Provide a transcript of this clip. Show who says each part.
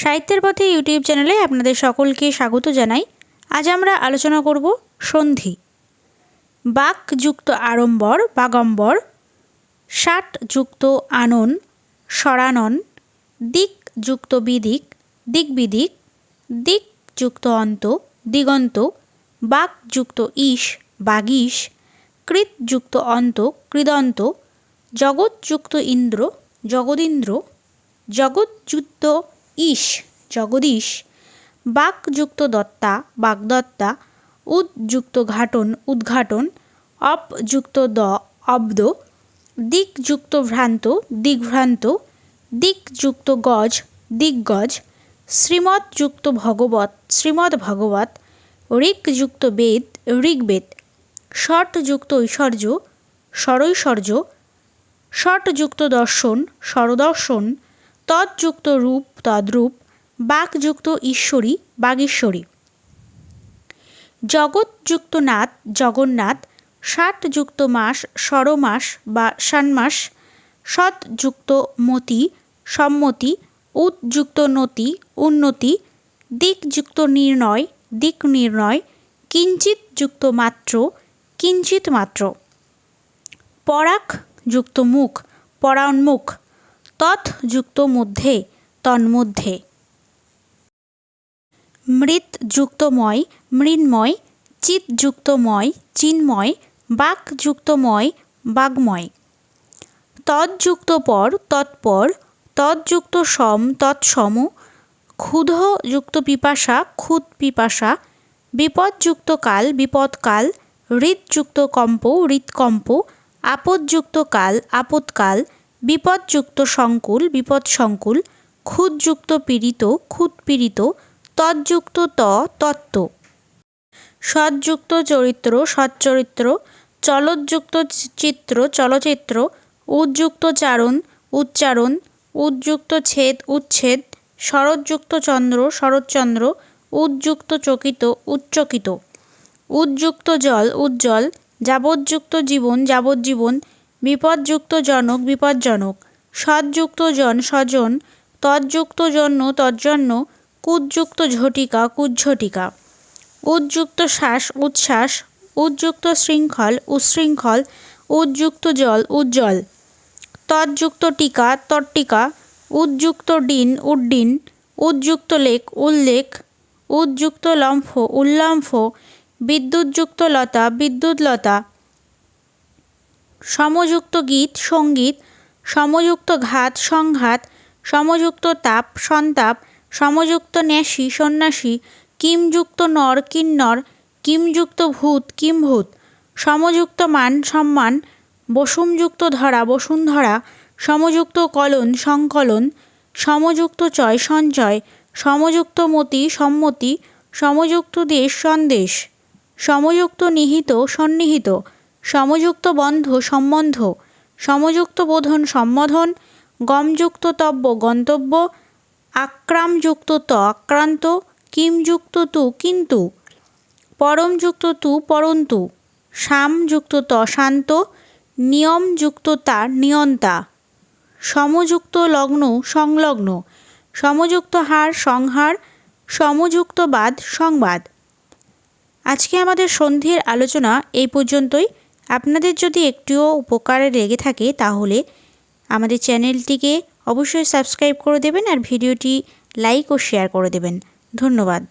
Speaker 1: সাহিত্যের পথে ইউটিউব চ্যানেলে আপনাদের সকলকে স্বাগত জানাই। আজ আমরা আলোচনা করব সন্ধি। বাক যুক্ত আড়ম্বর, বাগম্বর, ষাট যুক্ত আনন সরানন দিক যুক্ত বিদিক, দিকবিদিক দিকযুক্ত অন্ত, দিগন্ত, বাক বাকযুক্ত ঈশ বাগীশ কৃতযুক্ত অন্ত, কৃদন্ত জগৎযুক্ত ইন্দ্র, জগদীন্দ্র জগৎযুক্ত ঈশ জগদীশ বাকযুক্ত দত্তা বাগদত্তা উদযুক্ত ঘাটন উদ্ঘাটন অপযুক্ত দ অব্দ দিকযুক্ত ভ্রান্ত দিগ্ভ্রান্ত দিকযুক্ত গজ দিগ্গজ শ্রীমৎযুক্ত ভগবত শ্রীমদ্ ভগবত ঋকযুক্ত বেদ ঋগ্বেদ ষটযুক্ত ঐশ্বর্য স্বরৈশ্বর্য ষটযুক্ত দর্শন স্বরদর্শন তৎযুক্ত রূপ তদ্রূপ, বাকযুক্ত ঈশ্বরী, বাগীশ্বরী। জগৎযুক্ত নাথ, জগন্নাথ, ষাটযুক্ত মাস, ষড়মাস বা ষান্মাস, সৎযুক্ত মতি, সম্মতি উদযুক্ত নতি, উন্নতি, দিকযুক্ত নির্ণয় দিক নির্ণয় কিঞ্চিত যুক্ত মাত্র কিঞ্চিত মাত্র পরাক যুক্ত মুখ, পরান্মুখ তৎযুক্ত মধ্যে, তন্মধ্যে। মৃৎযুক্তময়, মৃন্ময়, চিৎযুক্তময়, চিন্ময়, বাকযুক্তময়, বাগ্ময়। তৎযুক্ত পর তৎপর তৎযুক্ত সম তৎসম ক্ষুধযুক্ত পিপাসা ক্ষুদ পিপাসা বিপদযুক্ত কাল বিপদকাল হৃদযুক্ত কম্প হৃৎকম্প আপদযুক্ত কাল আপদকাল বিপদযুক্ত সংকুল বিপদসংকুল ক্ষুদযুক্ত পীড়িত ক্ষুৎপীড়িত তৎযুক্ত ত, তত্ত্ব। সৎযুক্ত চরিত্র সচ্চরিত্র চলৎযুক্ত চিত্র, চলচ্চিত্র উদ্যুক্ত চারণ, উচ্চারণ উদ্যুক্ত ছেদ, উচ্ছেদ, শরৎযুক্ত চন্দ্র, শরৎচন্দ্র উদ্যুক্ত চকিত, উচ্চকিত। উদ্যুক্ত জল, উজ্জ্বল যাবজ্যুক্ত জীবন, যাবজ্জীবন বিপদযুক্ত জনক বিপজ্জনক সৎযুক্ত জন স্বজন তৎযুক্ত জন্য তজ্জন্য কুজ্যুক্ত ঝটিকা কুজ্ঝটিকা উদ্যুক্ত শ্বাস উচ্ছ্বাস উদ্যুক্ত শৃঙ্খল উচ্ছৃঙ্খল উদ্যুক্ত জল উজ্জ্বল। তৎযুক্ত টিকা তট্টিকা উদ্যুক্ত ডিন উড্ডিন উদ্যুক্ত লেখ উল্লেখ উদ্যুক্ত লম্ফ উল্লম্ফ, বিদ্যুৎযুক্ত লতা বিদ্যুৎলতা সমযুক্ত গীত সংগীত, সমযুক্ত ঘাত সংঘাত, সমযুক্ত তাপ সন্তাপ, সমযুক্ত ন্যাসী সন্ন্যাসী, কিমযুক্ত নর কিন্নর, কিমযুক্ত ভূত কিম্ভূত, সমযুক্ত মান সম্মান, বসুমযুক্ত ধরা বসুন্ধরা, সমযুক্ত কলন সংকলন, সমযুক্ত চয় সঞ্চয়, সমযুক্ত মতি সম্মতি, সমযুক্ত দেশ সন্দেশ, সমযুক্ত নিহিত সন্নিহিত সমযুক্ত বন্ধ সম্বন্ধ, সমযুক্ত বোধন সম্বোধন, গমযুক্ত তব্য গন্তব্য, আক্রামযুক্ত ত আক্রান্ত, কিমযুক্ত তু কিন্তু, পরমযুক্ত তু পরন্তু, সামযুক্ত ত শান্ত, নিয়মযুক্ত তা নিয়ন্তা, সমযুক্ত লগ্ন সংলগ্ন, সমযুক্ত হার সংহার, সমযুক্ত বাদ সংবাদ। আজকে আমাদের সন্ধির আলোচনা এই পর্যন্তই। আপনাদের যদি একটুও উপকারে লেগে থাকে তাহলে আমাদের চ্যানেলটিকে অবশ্যই সাবস্ক্রাইব করে দেবেন আর ভিডিওটি লাইক ও শেয়ার করে দেবেন। ধন্যবাদ।